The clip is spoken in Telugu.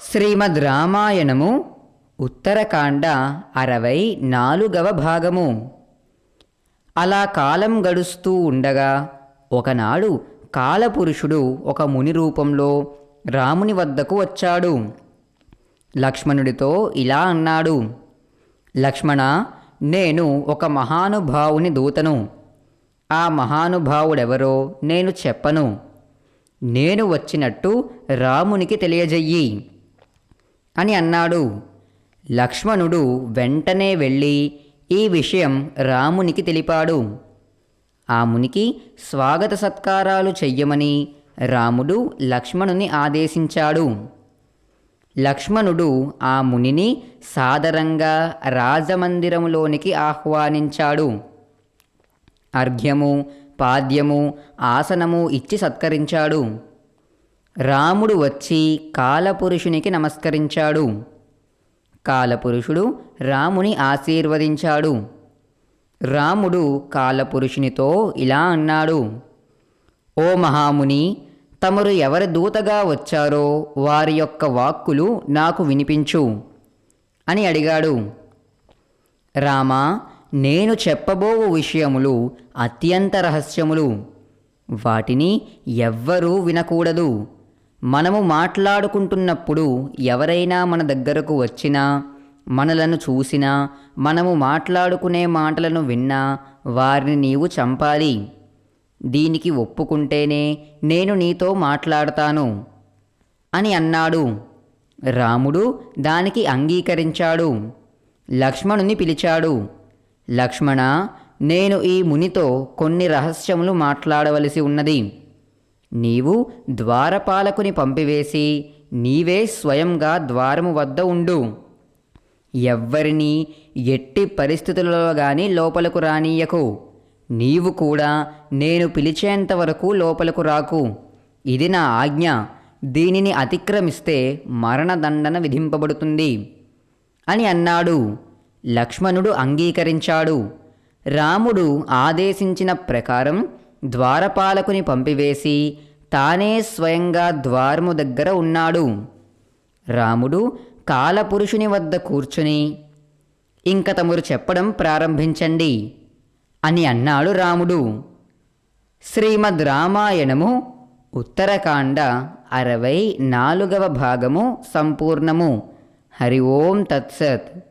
శ్రీమద్ రామాయణము ఉత్తరకాండ అరవై నాలుగవ భాగము. అలా కాలం గడుస్తూ ఉండగా ఒకనాడు కాలపురుషుడు ఒక ముని రూపంలో రాముని వద్దకు వచ్చాడు. లక్ష్మణుడితో ఇలా అన్నాడు లక్ష్మణ నేను ఒక మహానుభావుని దూతను. ఆ మహానుభావుడెవరో నేను చెప్పను. నేను వచ్చినట్టు రామునికి తెలియజెయ్యి. అని అన్నాడు. లక్ష్మణుడు వెంటనే వెళ్ళి ఈ విషయం రామునికి తెలిపాడు. ఆ మునికి స్వాగత సత్కారాలు చెయ్యమని రాముడు లక్ష్మణుని ఆదేశించాడు. లక్ష్మణుడు ఆ మునిని సాదరంగా రాజమందిరములోనికి ఆహ్వానించాడు. అర్ఘ్యము పాద్యము ఆసనము ఇచ్చి సత్కరించాడు. రాముడు వచ్చి కాలపురుషునికి నమస్కరించాడు. కాలపురుషుడు రాముని ఆశీర్వదించాడు. రాముడు కాలపురుషునితో ఇలా అన్నాడు ఓ మహాముని తమరు ఎవరి దూతగా వచ్చారో వారి యొక్క వాక్కులు నాకు వినిపించు అని అడిగాడు. రామా నేను చెప్పబోవు విషయములు అత్యంత రహస్యములు. వాటిని ఎవ్వరూ వినకూడదు. మనము మాట్లాడుకుంటున్నప్పుడు ఎవరైనా మన దగ్గరకు వచ్చినా మనలను చూసినా మనము మాట్లాడుకునే మాటలను విన్నా వారిని నీవు చంపాలి. దీనికి ఒప్పుకుంటేనే నేను నీతో మాట్లాడతాను అని అన్నాడు. రాముడు దానికి అంగీకరించాడు. లక్ష్మణుని పిలిచాడు. లక్ష్మణ నేను ఈ మునితో కొన్ని రహస్యములు మాట్లాడవలసి ఉన్నది. నీవు ద్వారపాలకుని పంపివేసి నీవే స్వయంగా ద్వారము వద్ద ఉండు. ఎవ్వరినీ ఎట్టి పరిస్థితులలో గాని లోపలకు రానీయకు. నీవు కూడా నేను పిలిచేంత వరకు లోపలకు రాకు. ఇది నా ఆజ్ఞ. దీనిని అతిక్రమిస్తే మరణదండన విధింపబడుతుంది. అని అన్నాడు. లక్ష్మణుడు అంగీకరించాడు. రాముడు ఆదేశించిన ప్రకారం ద్వారపాలకుని పంపివేసి తానే స్వయంగా ద్వారము దగ్గర ఉన్నాడు. రాముడు కాలపురుషుని వద్ద కూర్చుని ఇంక తమరు చెప్పడం ప్రారంభించండి అని అన్నాడు రాముడు. శ్రీమద్ రామాయణము ఉత్తరకాండ అరవై నాలుగవ భాగము సంపూర్ణము. హరి ఓం తత్సత్.